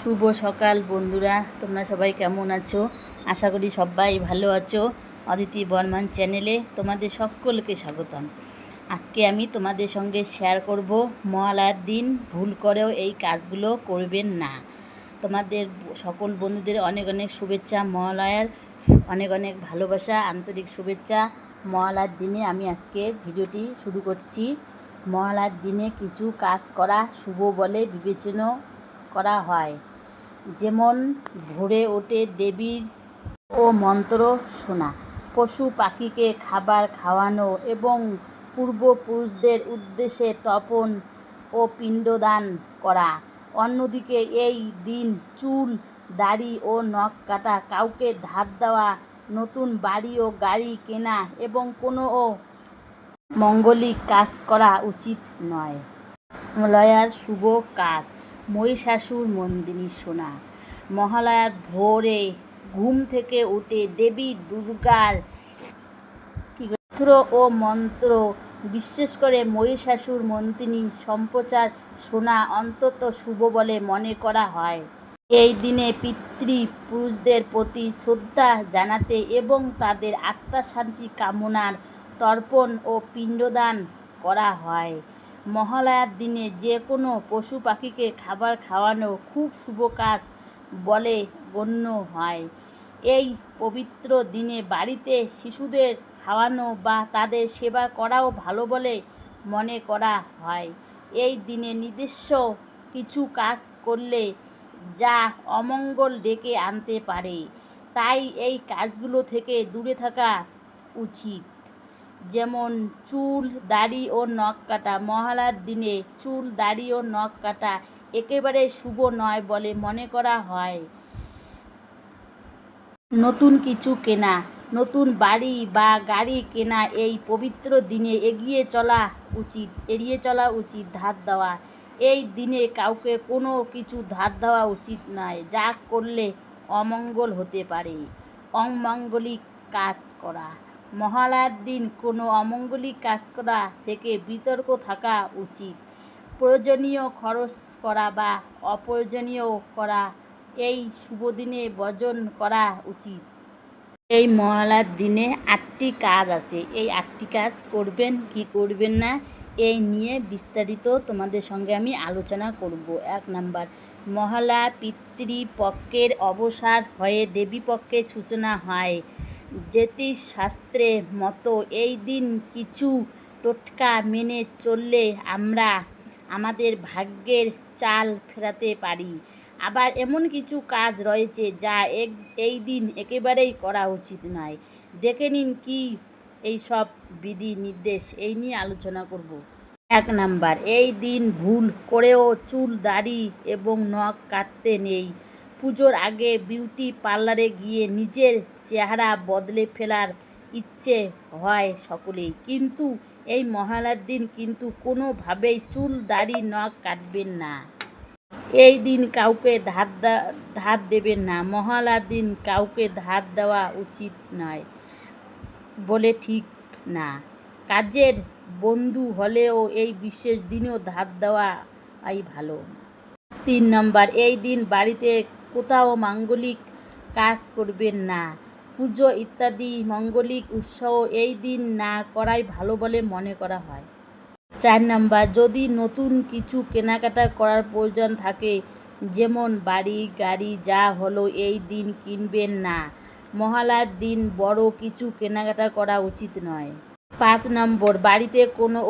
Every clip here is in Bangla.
শুভ সকাল বন্ধুরা, তোমরা সবাই কেমন আছো? আশা করি সবাই ভালো আছো। অদিতি বর্মান চ্যানেলে তোমাদের সকলকে স্বাগতম। আজকে আমি তোমাদের সঙ্গে শেয়ার করব, মহালয়ার দিন, ভুল করেও এই কাজগুলো করবেন না। তোমাদের সকল বন্ধুদের অনেক অনেক শুভেচ্ছা, মহালয়ার অনেক অনেক ভালোবাসা, আন্তরিক শুভেচ্ছা। মহালয়ার দিনে আমি আজকে ভিডিওটি শুরু করছি। মহালয়ার দিনে কিছু কাজ করা শুভ বলে বিবেচনা করা হয়। যেমন ভোরে ওঠে দেবীর ও মন্ত্র শোনা, পশু পাখিকে খাবার খাওয়ানো এবং পূর্বপুরুষদের উদ্দেশ্যে তপন ও পিণ্ডদান করা। অন্যদিকে এই দিন চুল, দাড়ি ও নখ কাটা, কাউকে ধার দেওয়া, নতুন বাড়ি ও গাড়ি কেনা এবং কোনো ও মঙ্গলিক কাজ করা উচিত নয়। মহালয়ার শুভ কাজ। মহিষাসুর মন্দিনী সোনা। মহালয়ার ভোরে ঘুম থেকে উঠে দেবী দুর্গার মন্ত্র ও মন্ত্র, বিশেষ করে মহিষাসুর মন্ত্রিনী সম্প্রচার শোনা অন্তত শুভ বলে মনে করা হয়। এই দিনে পিতৃপুরুষদের প্রতি শ্রদ্ধা জানাতে এবং তাদের আত্মাশান্তি কামনার তর্পণ ও পিণ্ডদান করা হয়। মহালয়ার দিনে যে কোনো পশু পাখিকে খাবার খাওয়ানো খুব শুভ কাজ বলে গণ্য হয়। এই পবিত্র দিনে বাড়িতে শিশুদের খাওয়ানো বা তাদের সেবা করাও ভালো বলে মনে করা হয়। এই দিনে নিজস্ব কিছু কাজ করলে যা অমঙ্গল ডেকে আনতে পারে, তাই এই কাজগুলো থেকে দূরে থাকা উচিত। যেমন চুল, দাড়ি ও নখ কাটা। মহালয়ার দিনে চুল, দাড়ি ও নখ কাটা একেবারে শুভ নয় বলে মনে করা হয়। নতুন কিছু কেনা, নতুন বাড়ি বা গাড়ি কেনা এই পবিত্র দিনে এগিয়ে চলা উচিত, এড়িয়ে চলা উচিত ধার দেওয়া। এই দিনে কাউকে কোনো কিছু ধার দেওয়া উচিত নয়, যা করলে অমঙ্গল হতে পারে। অমঙ্গলিক কাজ করা। মহালয়ার দিন কোনো অমঙ্গলিক কাজ করা থেকে বিতর্ক থাকা উচিত। প্রয়োজনীয় খরচ করা বা অপ্রয়োজনীয় করা, এই শুভ দিনে বর্জন করা উচিত। এই মহালয়ার দিনে আটটি কাজ আছে। এই আটটি কাজ করবেন কি করবেন না, এই নিয়ে বিস্তারিত তোমাদের সঙ্গে আমি আলোচনা করব। এক নাম্বার, মহালয়া পিতৃপক্ষের অবসার হয়ে দেবীপক্ষের সূচনা হয়। জ্যোতিষ শাস্ত্রের মতো এই দিন কিছু টোটকা মেনে চললে আমরা আমাদের ভাগ্যের চাল ফেরাতে পারি। আবার এমন কিছু কাজ রয়েছে যা এক, এই দিন একেবারেই করা উচিত নয়। দেখে নিন কি এই সব বিধি নির্দেশ, এই নিয়ে আলোচনা করব। এক নাম্বার, এই দিন ভুল করেও চুল দাড়ি এবং নখ কাটতে নেই। পুজোর আগে বিউটি পার্লারে গিয়ে নিজের চেহারা বদলে ফেলার ইচ্ছে হয় সকলেই। কিন্তু এই মহালয়ার দিন কিন্তু কোনোভাবেই চুল, দাড়ি, নখ কাটবেন না। এই দিন কাউকে ধার ধার দেবেন না। মহালয়ার দিন কাউকে ধার দেওয়া উচিত নয় বলে ঠিক না। কাজের বন্ধু হলেও এই বিশেষ দিনেও ধার দেওয়াই ভালো। তিন নম্বর, এই দিন বাড়িতে কোথাও মাঙ্গলিক কাজ করবেন না। পুজো ইত্যাদি মঙ্গলিক উৎসাহ এই দিন না করাই ভালো বলে মনে করা হয়। চার নাম্বার, যদি নতুন কিছু কেনাকাটা করার প্রয়োজন থাকে, যেমন বাড়ি, গাড়ি, যা হলো এই দিন কিনবেন না। মহালয়ার দিন বড় কিছু কেনাকাটা করা উচিত নয়। পাঁচ নম্বর, বাড়িতে কোনো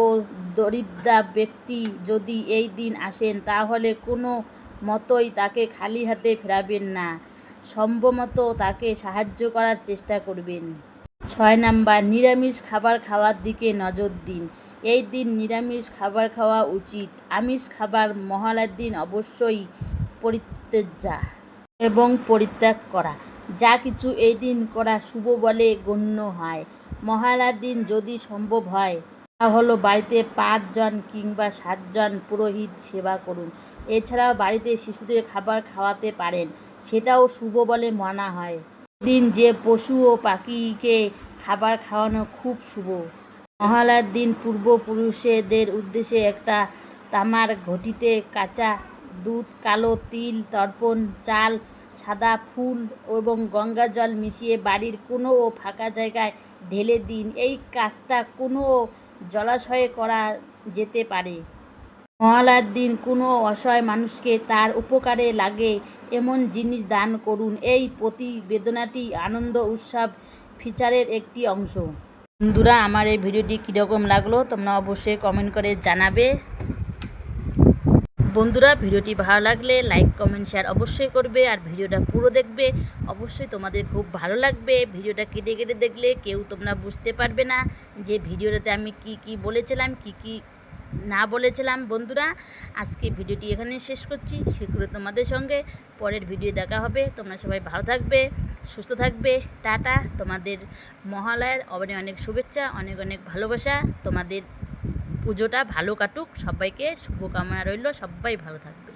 দরিদ্রা ব্যক্তি যদি এই দিন আসেন, তাহলে কোনো মতোই তাকে খালি হাতে ফেরাবেন না, সম্ভবত তাকে সাহায্য করার চেষ্টা করবেন। ছয় নাম্বার, নিরামিষ খাবার খাওয়ার দিকে নজর দিন। এই দিন নিরামিষ খাবার খাওয়া উচিত। আমিষ খাবার মহালয়ার দিন অবশ্যই পরিত্যাজ্যা এবং পরিত্যাগ করা। যা কিছু এই দিন করা শুভ বলে গণ্য হয়। মহালয়ার দিন যদি সম্ভব হয় হলো বাড়িতে পাঁচজন কিংবা সাতজন পুরোহিত সেবা করুন। এছাড়াও বাড়িতে শিশুদের খাবার খাওয়াতে পারেন, সেটাও শুভ বলে মানা হয়। দিন যে পশু ও পাখিকে খাবার খাওয়ানো খুব শুভ। মহালয়ার দিন পূর্বপুরুষদের উদ্দেশ্যে একটা তামার ঘটিতে কাঁচা দুধ, কালো তিল, তর্পণ, চাল, সাদা ফুল এবং গঙ্গা জল মিশিয়ে বাড়ির কোনো ফাঁকা জায়গায় ঢেলে দিন। এই কাজটা কোনো জলাশয়ে করা যেতে পারে। মহালয়ার দিন কোনো অসহায় মানুষকে তার উপকারে লাগে এমন জিনিস দান করুন। এই প্রতিবেদনাটি আনন্দ উৎসব ফিচারের একটি অংশ। বন্ধুরা, আমার এই ভিডিওটি কীরকম লাগল তোমরা অবশ্যই কমেন্ট করে জানাবে। বন্ধুরা, ভিডিওটি ভালো লাগলে লাইক কমেন্ট শেয়ার অবশ্যই করবে আর ভিডিওটা পুরো দেখবে। অবশ্যই তোমাদের খুব ভালো লাগবে। ভিডিওটা কেটে কেটে দেখলে কেউ তোমরা বুঝতে পারবে না যে ভিডিওটাতে আমি কি কি বলেছিলাম, কি কি না বলেছিলাম। বন্ধুরা, আজকে ভিডিওটি এখানে শেষ করছি। শীঘ্র তোমাদের সঙ্গে পরের ভিডিও দেখা হবে। তোমরা সবাই ভালো থাকবে, সুস্থ থাকবে। টাটা। তোমাদের মহালয়ার অনেক অনেক শুভেচ্ছা, অনেক অনেক ভালোবাসা তোমাদের পুজোটা ভালো কাটুক সবাইকে শুভকামনা রইল সবাই ভালো থাকবে।